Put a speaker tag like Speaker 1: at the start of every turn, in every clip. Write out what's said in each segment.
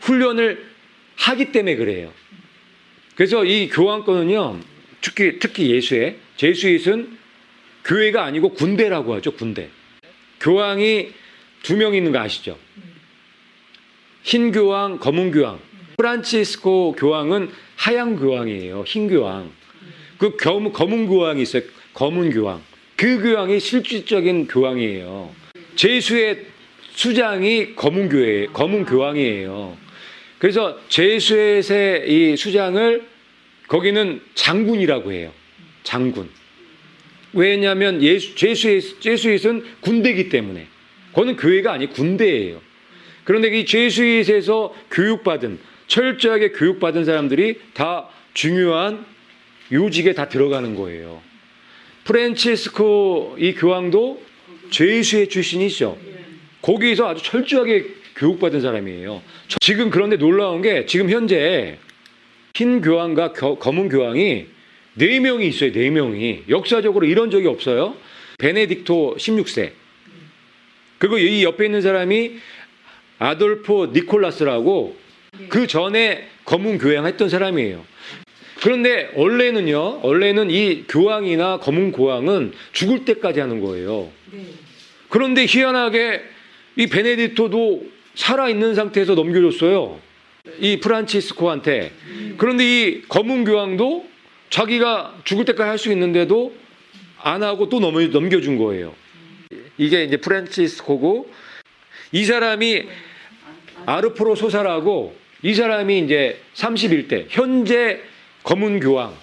Speaker 1: 훈련을 하기 때문에 그래요. 그래서 이 교황권은요, 특히 특히 예수의 제수잇은 교회가 아니고 군대라고 하죠, 군대. 교황이 두 명 있는 거 아시죠? 흰 교황, 검은 교황. 프란치스코 교황은 하얀 교황이에요. 흰 교황. 그 검, 검은 교황이 있어요. 검은 교황. 그 교황이 실질적인 교황이에요. 제수의 수장이 검은 교회, 검은 교황이에요. 그래서 제수의 이 수장을 거기는 장군이라고 해요. 장군. 왜냐하면 예수, 제수의, 제수잇은 군대이기 때문에. 그거는 교회가 아니 군대예요. 그런데 이 제수잇에서 교육받은 철저하게 교육받은 사람들이 다 중요한 요직에 다 들어가는 거예요. 프란치스코 이 교황도 제수의 출신이죠. 거기서 아주 철저하게 교육받은 사람이에요. 지금 그런데 놀라운 게 지금 현재 흰 교황과 겨- 검은 교황이 네 명이 있어요. 네 명이 역사적으로 이런 적이 없어요. 베네딕토 16세. 그리고 이 옆에 있는 사람이 아돌포 니콜라스라고 그 전에 검은 교황 했던 사람이에요. 그런데 원래는요, 원래는 이 교황이나 검은 교황은 죽을 때까지 하는 거예요.
Speaker 2: 네.
Speaker 1: 그런데 희한하게 이 베네딕토도 살아있는 상태에서 넘겨줬어요. 이 프란치스코한테. 그런데 이 검은 교황도 자기가 죽을 때까지 할 수 있는데도 안 하고 또 넘겨, 넘겨준 거예요. 이게 이제 프란치스코고 이 사람이 아르프로 소사라고 이 사람이 이제 31대 현재 검은 교황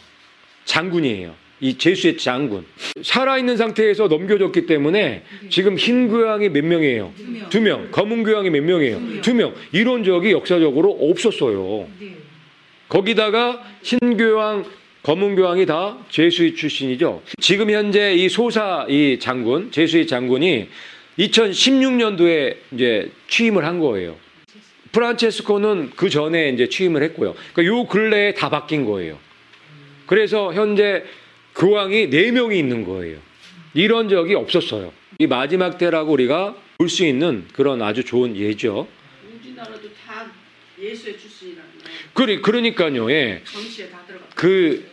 Speaker 1: 장군이에요. 이 제수의 장군. 살아있는 상태에서 넘겨줬기 때문에 지금 흰 교황이 몇 명이에요?
Speaker 2: 두 명.
Speaker 1: 두 명. 검은 교황이 몇 명이에요? 두 명. 이런 적이 역사적으로 없었어요.
Speaker 2: 네.
Speaker 1: 거기다가 흰 교황, 검은 교황이 다 제수의 출신이죠. 지금 현재 이 소사 이 장군, 제수의 장군이 2016년도에 이제 취임을 한 거예요. 프란체스코는 그 전에 이제 취임을 했고요. 그러니까 요 근래에 다 바뀐 거예요. 그래서 현재 교황이 네 명이 있는 거예요. 이런 적이 없었어요. 이 마지막 때라고 우리가 볼 수 있는 그런 아주 좋은 예죠.
Speaker 3: 우리나라도 다 예수의 출신이라는 거
Speaker 1: 그리, 그러니까요. 예.
Speaker 3: 정시에 다 들어갔다.
Speaker 1: 그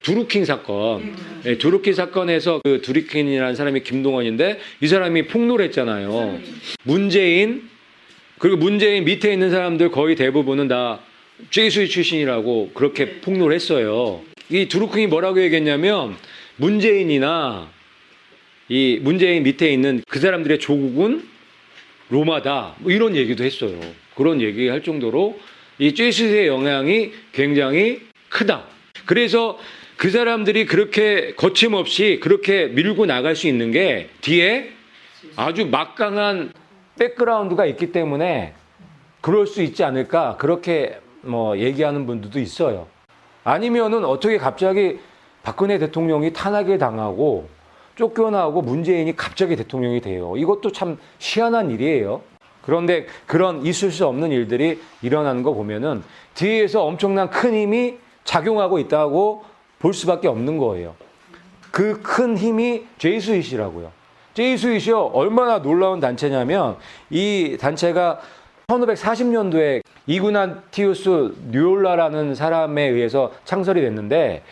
Speaker 1: 두루킹 사건, 예, 두루킹 사건에서 그 두루킹이라는 사람이 김동원인데 이 사람이 폭로를 했잖아요. 문재인 그리고 문재인 밑에 있는 사람들 거의 대부분은 다 죄수의 출신이라고 그렇게
Speaker 3: 네.
Speaker 1: 폭로를 했어요. 이 두루킹이 뭐라고 얘기했냐면 문재인이나 이 문재인 밑에 있는 그 사람들의 조국은 로마다 뭐 이런 얘기도 했어요. 그런 얘기할 정도로 이 죄수의 영향이 굉장히 크다. 그래서 그 사람들이 그렇게 거침없이 그렇게 밀고 나갈 수 있는 게 뒤에 아주 막강한 백그라운드가 있기 때문에 그럴 수 있지 않을까 그렇게 뭐 얘기하는 분들도 있어요. 아니면은 어떻게 갑자기 박근혜 대통령이 탄핵을 당하고 쫓겨나고 문재인이 갑자기 대통령이 돼요. 이것도 참 희한한 일이에요. 그런데 그런 있을 수 없는 일들이 일어나는 거 보면은 뒤에서 엄청난 큰 힘이 작용하고 있다고 볼 수밖에 없는 거예요. 그 큰 힘이 제이스잇이라고요. 제이스잇이요 얼마나 놀라운 단체냐면 이 단체가 1540년도에 이구나티우스 뉴올라라는 사람에 의해서 창설이 됐는데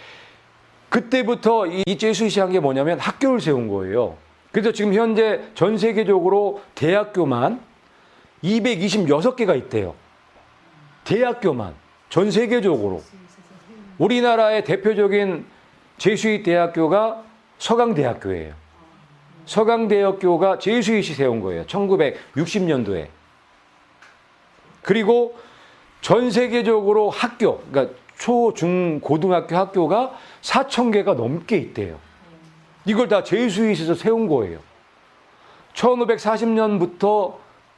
Speaker 1: 그때부터 이 제수잇이 한게 뭐냐면 학교를 세운 거예요. 그래서 지금 현재 전 세계적으로 대학교만 226개가 있대요. 대학교만 전 세계적으로 우리나라의 대표적인 제수잇 대학교가 서강대학교예요. 서강대학교가 제수잇이 세운 거예요. 1960년도에. 그리고 전 세계적으로 학교, 그러니까 초, 중, 고등학교 학교가 4천 개가 넘게 있대요. 이걸 다 제수잇에서 세운 거예요. 1540년부터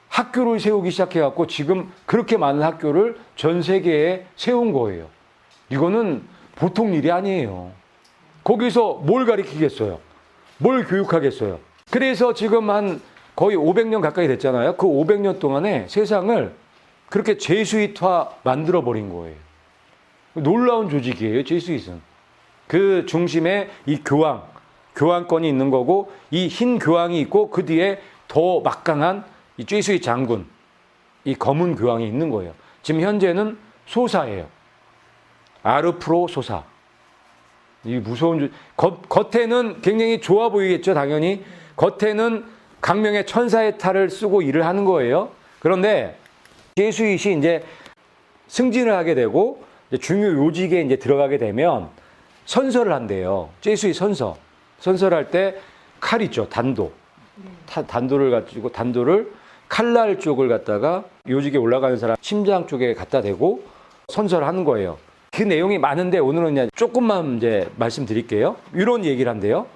Speaker 1: 학교를 세우기 시작해갖고 지금 그렇게 많은 학교를 전 세계에 세운 거예요. 이거는 보통 일이 아니에요. 거기서 뭘 가르치겠어요? 뭘 교육하겠어요? 그래서 지금 한 거의 500년 가까이 됐잖아요. 그 500년 동안에 세상을 그렇게 제수잇화 만들어 버린 거예요. 놀라운 조직이에요, 제수잇은. 그 중심에 이 교황, 교황권이 있는 거고 이 흰 교황이 있고 그 뒤에 더 막강한 이 제수잇 장군. 이 검은 교황이 있는 거예요. 지금 현재는 소사예요. 아르프로 소사. 이 무서운 주, 겉, 겉에는 굉장히 좋아 보이겠죠, 당연히. 겉에는 강명의 천사의 탈을 쓰고 일을 하는 거예요. 그런데 예수이시 이제 승진을 하게 되고 중요 요직에 이제 들어가게 되면 선서를 한대요. 제수의 선서. 선서를 할 때 칼 있죠. 단도. 타- 단도를 가지고 단도를 칼날 쪽을 갖다가 요직에 올라가는 사람 심장 쪽에 갖다 대고 선서를 하는 거예요. 그 내용이 많은데 오늘은 그냥 조금만 이제 말씀드릴게요. 이런 얘기를 한대요.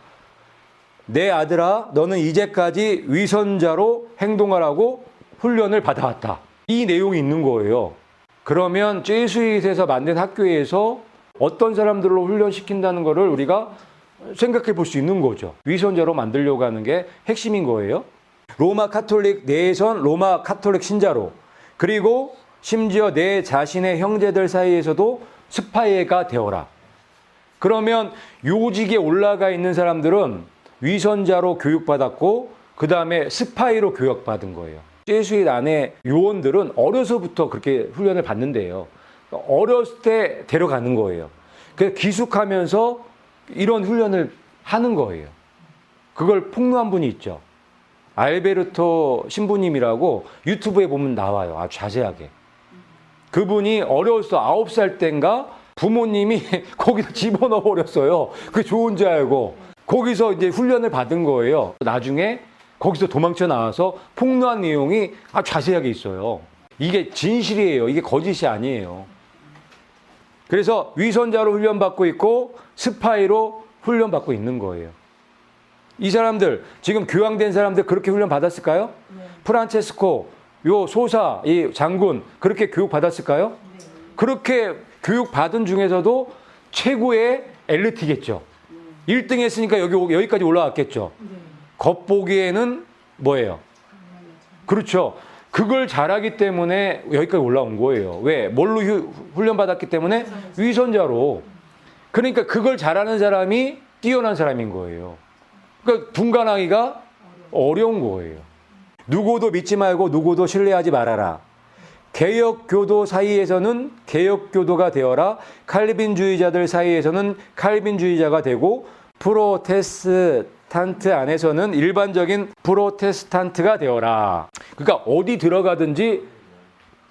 Speaker 1: 내 아들아, 너는 이제까지 위선자로 행동하라고 훈련을 받아왔다. 이 내용이 있는 거예요. 그러면 제수잇에서 만든 학교에서 어떤 사람들로 훈련시킨다는 거를 우리가 생각해 볼 수 있는 거죠. 위선자로 만들려고 하는 게 핵심인 거예요. 로마 카톨릭 내선 로마 카톨릭 신자로 그리고 심지어 내 자신의 형제들 사이에서도 스파이가 되어라. 그러면 요직에 올라가 있는 사람들은 위선자로 교육받았고 그 다음에 스파이로 교육받은 거예요. 제수잇 안에 요원들은 어려서부터 그렇게 훈련을 받는데요. 어렸을 때 데려가는 거예요. 그 기숙하면서 이런 훈련을 하는 거예요. 그걸 폭로한 분이 있죠. 알베르토 신부님이라고 유튜브에 보면 나와요. 아주 자세하게. 그분이 어려서 아홉 살 땐가 부모님이 거기다 집어넣어 버렸어요. 그게 좋은 줄 알고. 거기서 이제 훈련을 받은 거예요. 나중에 거기서 도망쳐 나와서 폭로한 내용이 아주 자세하게 있어요. 이게 진실이에요. 이게 거짓이 아니에요. 그래서 위선자로 훈련받고 있고 스파이로 훈련받고 있는 거예요. 이 사람들 지금 교황된 사람들 그렇게 훈련 받았을까요? 프란체스코 요 소사 이 장군 그렇게 교육 받았을까요? 그렇게 교육 받은 중에서도 최고의 엘리트겠죠. 1등 했으니까 여기 여기까지 올라왔겠죠. 겉보기에는 뭐예요? 그렇죠. 그걸 잘하기 때문에 여기까지 올라온 거예요. 왜? 뭘로 휴- 훈련받았기 때문에 위선자로. 그러니까 그걸 잘하는 사람이 뛰어난 사람인 거예요. 그러니까 분간하기가 어려운 거예요. 누구도 믿지 말고 누구도 신뢰하지 말아라. 개혁교도 사이에서는 개혁교도가 되어라. 칼빈주의자들 사이에서는 칼빈주의자가 되고 프로테스 탄트 안에서는 일반적인 프로테스탄트가 되어라. 그러니까 어디 들어가든지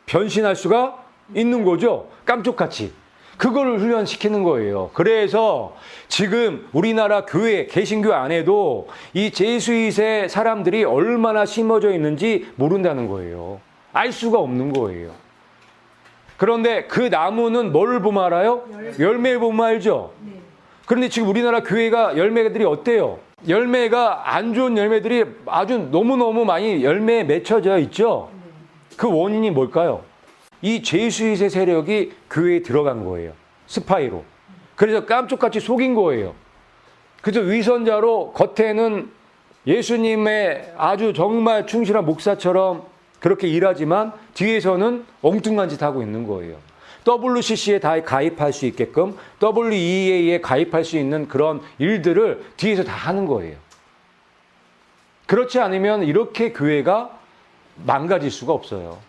Speaker 1: 변신할 수가 있는 거죠. 깜짝같이. 그걸 훈련시키는 거예요. 그래서 지금 우리나라 교회, 개신교 안에도 이 제수잇의 사람들이 얼마나 심어져 있는지 모른다는 거예요. 알 수가 없는 거예요. 그런데 그 나무는 뭘 보면 알아요? 열매를 보면 알죠? 그런데 지금 우리나라 교회가 열매들이 어때요? 열매가 안 좋은 열매들이 아주 너무너무 많이 열매에 맺혀져 있죠? 그 원인이 뭘까요? 이 제수잇의 세력이 교회에 들어간 거예요. 스파이로. 그래서 깜짝같이 속인 거예요. 그래서 위선자로 겉에는 예수님의 아주 정말 충실한 목사처럼 그렇게 일하지만 뒤에서는 엉뚱한 짓 하고 있는 거예요. WCC에 다 가입할 수 있게끔 WEA에 가입할 수 있는 그런 일들을 뒤에서 다 하는 거예요. 그렇지 않으면 이렇게 교회가 망가질 수가 없어요.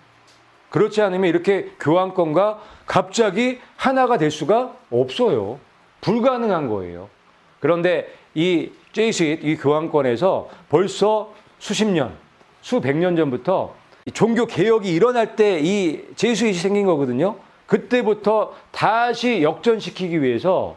Speaker 1: 그렇지 않으면 이렇게 교환권과 갑자기 하나가 될 수가 없어요. 불가능한 거예요. 그런데 이 제이스잇 이 교환권에서 벌써 수십 년, 수백 년 전부터 이 종교 개혁이 일어날 때 이 제이스잇이 생긴 거거든요. 그때부터 다시 역전시키기 위해서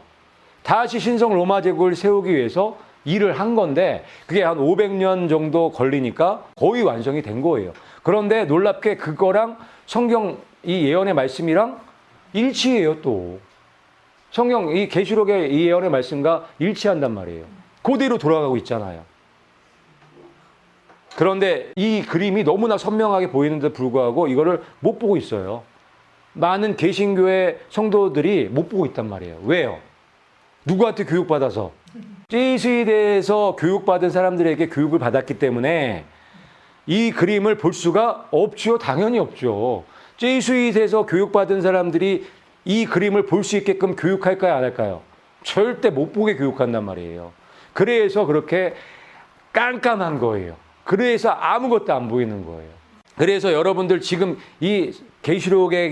Speaker 1: 다시 신성 로마 제국을 세우기 위해서 일을 한 건데 그게 한 500년 정도 걸리니까 거의 완성이 된 거예요. 그런데 놀랍게 그거랑 성경 이 예언의 말씀이랑 일치해요 또. 성경 이 계시록의 이 예언의 말씀과 일치한단 말이에요. 그대로 돌아가고 있잖아요. 그런데 이 그림이 너무나 선명하게 보이는데 불구하고 이거를 못 보고 있어요. 많은 개신교의 성도들이 못 보고 있단 말이에요. 왜요? 누구한테 교육받아서? 제이스에 대해서 교육받은 사람들에게 교육을 받았기 때문에 이 그림을 볼 수가 없죠. 당연히 없죠. 제이스잇에서 교육받은 사람들이 이 그림을 볼 수 있게끔 교육할까요? 안 할까요? 절대 못 보게 교육한단 말이에요. 그래서 그렇게 깜깜한 거예요. 그래서 아무것도 안 보이는 거예요. 그래서 여러분들 지금 이 계시록의